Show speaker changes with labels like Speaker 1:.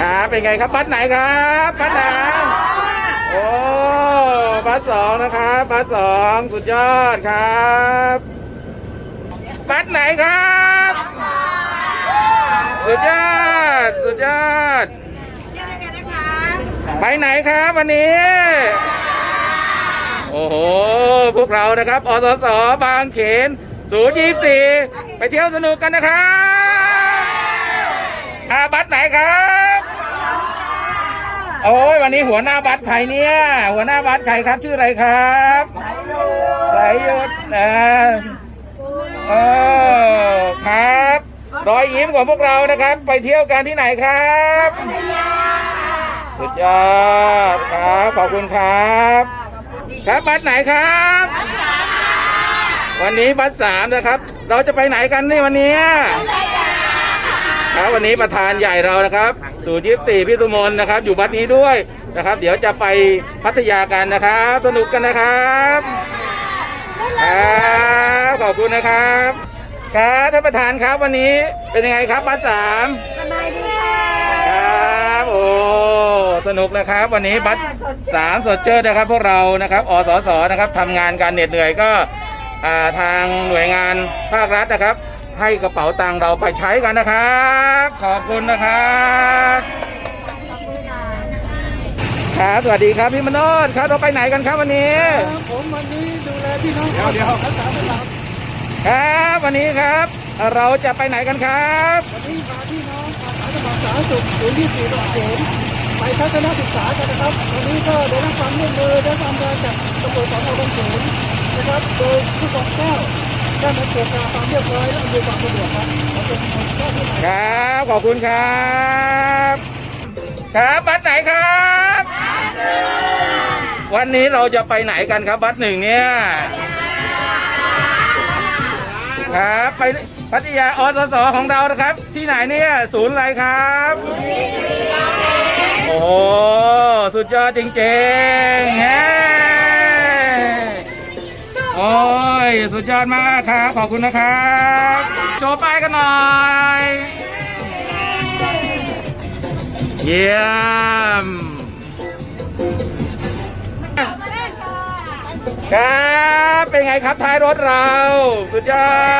Speaker 1: ครับเป็นไงครับบัสไหนครับบัสไหนโอ้บัสสองนะครับบัสสองสุดยอดครับบัสไหนครับสุดยอดสุดยอด
Speaker 2: เรียกอะไรนะคะ
Speaker 1: ไปไหนครับวันนี้ โอ้โหพวกเรานะครับอสสบางเขนศูนย์ยี่สี่ไปเที่ยวสนุกกันนะครับอาบัตรไหนครับโอ้ยวันนี้หัวหน้าบัตรใครเนี่ย หัวหน้าบัตรใครครับชื่ออะไรครับสายหยุดนะเออครับรอยยิ้มของพวกเรานะครับ ไปเที่ยวกันที่ไหนครับสุดยอดครับขอบคุณครับ ครับบัตรไหนครับ วันนี้บัตรสามนะครับ เราจะไปไหนกันนี่วันนี้ ครับวันนี้ประธานใหญ่เรานะครับศูนย์ยิบสี่พี่ตุมนนะครับ อยู่บัตรนี้ด้วยนะครับ เดี๋ยวจะไปพัทยากันนะครับ สนุกกันนะครับครับขอบคุณนะครับ ครับท่านประธานครับวันนี้เป็นยังไงครับบัตรสาม
Speaker 2: สบายดีค่ะ
Speaker 1: ครับโอ้สนุกนะครับ วันนี้บัตรสามสดเจอนะครับ พวกเรานะครับอสสนะครับทำงานการเหน็ดเหนื่อยก็อ่าทางหน่วยงานภาครัฐนะครับ ให้กระเป๋าตังค์เราไปใช้กันนะครับ ขอบคุณนะครับครับสวัสดีครับพี่มโนดครับเราไปไหนกันครับวันนี้
Speaker 3: ผมวันนี้ดูแลพี่น้องเดี๋ยวเดี๋ยว
Speaker 1: ครับวันนี้ครับ เราจะไปไหนกันครับ
Speaker 3: วันนี้พาพี่น้องอาสาสมัครสาธารณสุขศูนย์ที่สี่ระดับศูนไปทัศนศึกษากันนะครับวันนี้ก็ได้รับความร่วมมือได้ความการจากตำรวจสอนอบางเขนนะครับโดยผู้กองแก้ว ได้มาตรวจตาความเรียบร้อยและดูความสะดวกครับขอบคุณครับ
Speaker 1: ครับ ขอบคุณครับ ครับบัสไหนครับ วันนี้เราจะไปไหนกันครับบัสหนึ่งเนี่ย ครับไปพัทยาอสสของเรานะครับ ที่ไหนเนี่ย ศูนย์อะไรครับ โอ้ สุดยอดจริงๆแฮโสุดยอดมากครับ ขอบคุณนะครับโชว์ป้ายกันหน่อย เยี่ยมครับ เป็นไงครับท้ายรถเรา สุดยอด